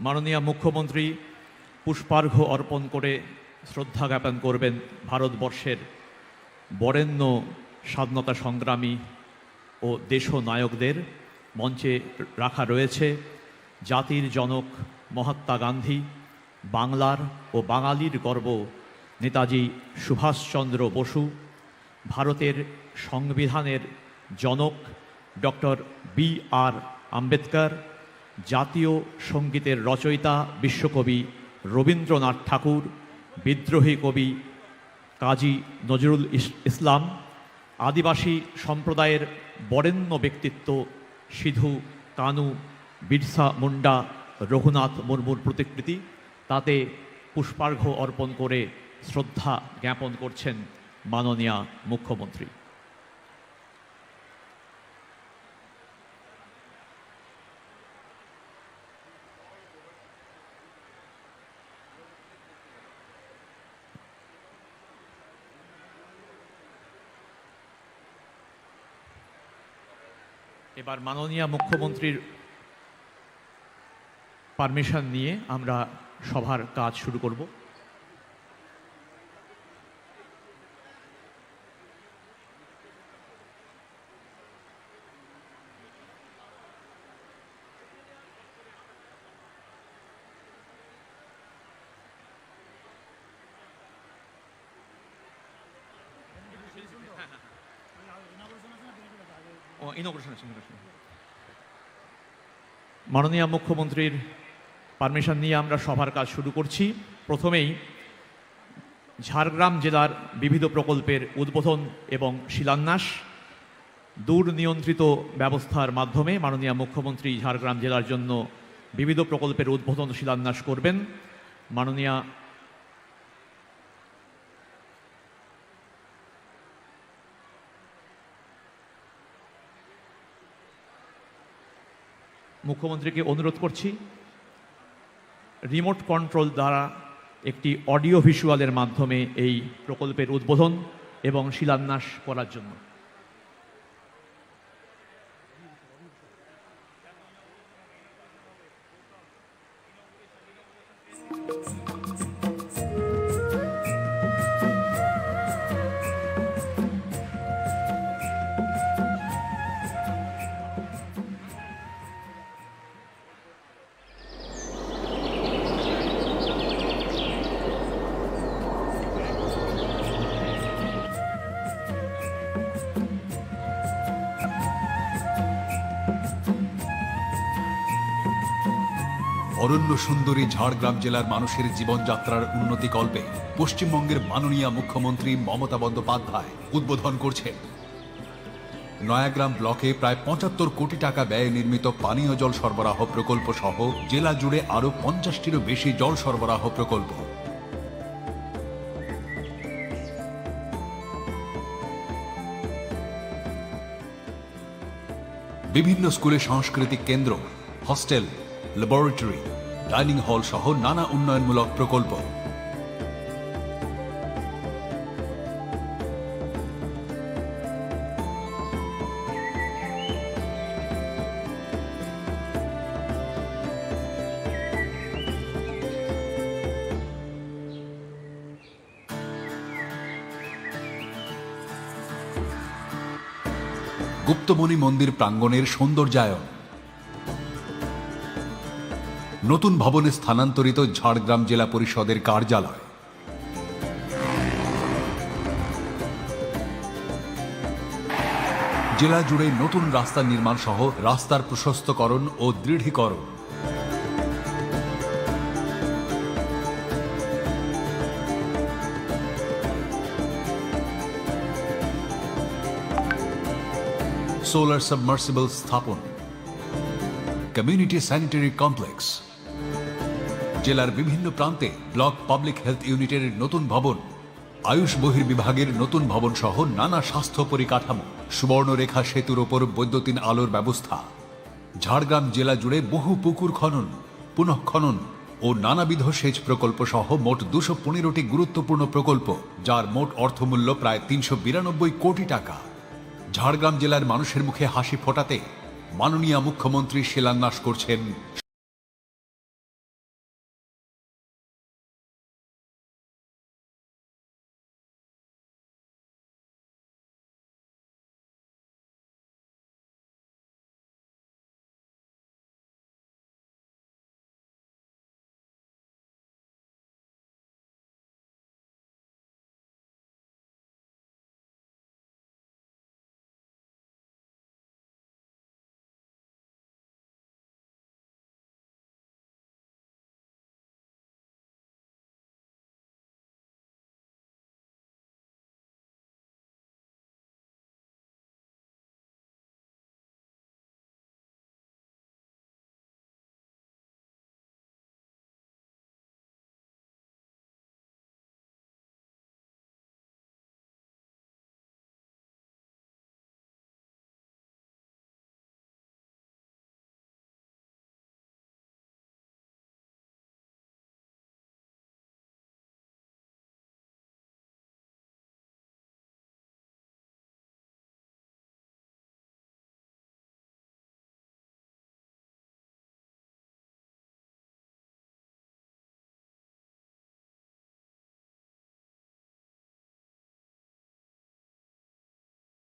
মাননীয় মুখ্যমন্ত্রী পুষ্পার্ঘ্য অর্পণ করে শ্রদ্ধা জ্ঞাপন করবেন ভারতবর্ষের বরেণ্য স্বাধীনতা সংগ্রামী ও দেশনায়কদের মঞ্চে রাখা রয়েছে জাতির জনক মহাত্মা গান্ধী, বাংলার ও বাঙালির গর্ব নেতাজি সুভাষচন্দ্র বসু, ভারতের সংবিধানের জনক ডক্টর বি আর আম্বেদকর জাতীয় সঙ্গীতের রচয়িতা বিশ্বকবি রবীন্দ্রনাথ ঠাকুর, বিদ্রোহী কবি কাজী নজরুল ইস- ইসলাম, আদিবাসী সম্প্রদায়ের বরেণ্য ব্যক্তিত্ব সিধু কানু, বিরসা মুন্ডা, রঘুনাথ মুর্মুর প্রতিকৃতি, তাতে পুষ্পার্ঘ্য অর্পণ করে শ্রদ্ধা জ্ঞাপন করছেন মাননীয় মুখ্যমন্ত্রী। এবার মাননীয় মুখ্যমন্ত্রীর পারমিশন নিয়ে আমরা সভার কাজ শুরু করব। মাননীয় মুখ্যমন্ত্রীর পারমিশন নিয়ে আমরা সভার কাজ শুরু করছি। প্রথমেই ঝাড়গ্রাম জেলার বিবিধ প্রকল্পের উদ্বোধন এবং শিলান্যাস দূর নিয়ন্ত্রিত ব্যবস্থার মাধ্যমে মাননীয় মুখ্যমন্ত্রী ঝাড়গ্রাম জেলার জন্য বিবিধ প্রকল্পের উদ্বোধন শিলান্যাস করবেন। মাননীয় মুখ্যমন্ত্রীকে অনুরোধ করছি রিমোট কন্ট্রোল দ্বারা একটি অডিও ভিজুয়ালের মাধ্যমে এই প্রকল্পের উদ্বোধন এবং শিলান্যাস করার জন্য। অরণ্য সুন্দরী ঝাড়গ্রাম জেলার মানুষের জীবনযাত্রার উন্নতি কল্পে পশ্চিমবঙ্গের মাননীয় মুখ্যমন্ত্রী মমতা বন্দ্যোপাধ্যায় উদ্বোধন করছেন। নয়াগ্রাম ব্লকে প্রায় পঁচাত্তর কোটি টাকা ব্যয়ে নির্মিত পানীয় জল সরবরাহ প্রকল্প সহ জেলা জুড়ে আরও পঞ্চাশটিরও বেশি জল সরবরাহ প্রকল্প। বিভিন্ন স্কুলে সাংস্কৃতিক কেন্দ্র, হস্টেল ল্যাবরেটরি ডাইনিং হল সহ নানা উন্নয়নমূলক প্রকল্প। গুপ্তমণি মন্দির প্রাঙ্গণের সৌন্দর্যায়ন। নতুন ভবনে স্থানান্তরিত ঝাড়গ্রাম জেলা পরিষদের কার্যালয়। জেলা জুড়ে নতুন রাস্তা নির্মাণ সহ রাস্তার প্রশস্তকরণ ও দৃঢ়ীকরণ। সোলার সাবমার্সিবল স্থাপন কমিউনিটি স্যানিটারি কমপ্লেক্স জেলার বিভিন্ন প্রান্তে ব্লক পাবলিক হেলথ ইউনিটের নতুন ভবন, আয়ুষ বহির্বিভাগের নতুন ভবন সহ নানা স্বাস্থ্য পরিকাঠামো, সুবর্ণরেখা সেতুর ওপর বৈদ্যুতিন আলোর ব্যবস্থা। ঝাড়গ্রাম জেলা জুড়ে বহু পুকুর খনন পুনঃখনন ও নানাবিধ সেচ প্রকল্প সহ মোট দুশো পনেরোটি গুরুত্বপূর্ণ প্রকল্প, যার মোট অর্থমূল্য প্রায় তিনশো বিরানব্বই কোটি টাকা। ঝাড়গ্রাম জেলার মানুষের মুখে হাসি ফোটাতে মাননীয় মুখ্যমন্ত্রী শিলান্যাস করছেন